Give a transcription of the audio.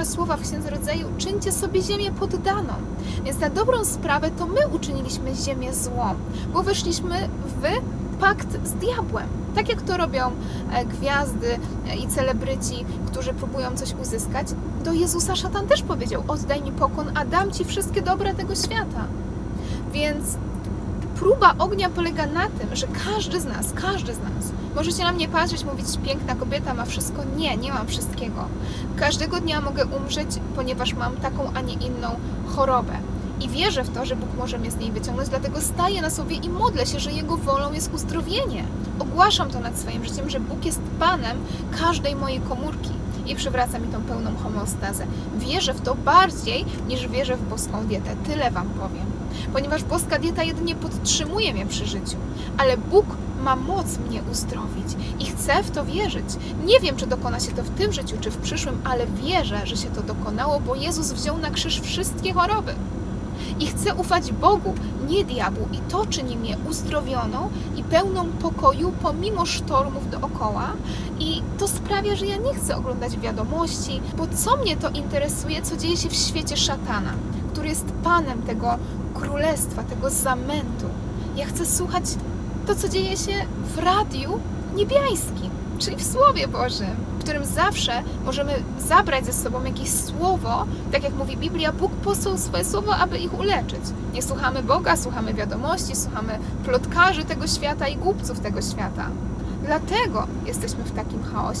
słowa w Księdze Rodzaju, czyńcie sobie ziemię poddaną. Więc na dobrą sprawę to my uczyniliśmy ziemię złą, bo weszliśmy w pakt z diabłem. Tak jak to robią e, gwiazdy e, i celebryci, którzy próbują coś uzyskać, do Jezusa szatan też powiedział: Oddaj mi pokon, a dam ci wszystkie dobra tego świata. Więc próba ognia polega na tym, że każdy z nas, każdy z nas, możecie na mnie patrzeć, mówić, piękna kobieta ma wszystko. Nie, nie mam wszystkiego. Każdego dnia mogę umrzeć, ponieważ mam taką, a nie inną chorobę. I wierzę w to, że Bóg może mnie z niej wyciągnąć, dlatego staję na sobie i modlę się, że Jego wolą jest uzdrowienie. Ogłaszam to nad swoim życiem, że Bóg jest Panem każdej mojej komórki i przywraca mi tą pełną homeostazę. Wierzę w to bardziej niż wierzę w boską dietę. Tyle Wam powiem. Ponieważ boska dieta jedynie podtrzymuje mnie przy życiu, ale Bóg ma moc mnie uzdrowić i chcę w to wierzyć. Nie wiem, czy dokona się to w tym życiu, czy w przyszłym, ale wierzę, że się to dokonało, bo Jezus wziął na krzyż wszystkie choroby. I chcę ufać Bogu, nie diabłu, i to czyni mnie uzdrowioną i pełną pokoju pomimo sztormów dookoła. I to sprawia, że ja nie chcę oglądać wiadomości, bo co mnie to interesuje, co dzieje się w świecie szatana, który jest panem tego królestwa, tego zamętu. Ja chcę słuchać to, co dzieje się w radiu niebiańskim, czyli w Słowie Bożym, w którym zawsze możemy zabrać ze sobą jakieś słowo, tak jak mówi Biblia, Bóg posłał swoje słowo, aby ich uleczyć. Nie słuchamy Boga, słuchamy wiadomości, słuchamy plotkarzy tego świata i głupców tego świata. Dlatego jesteśmy w takim chaosie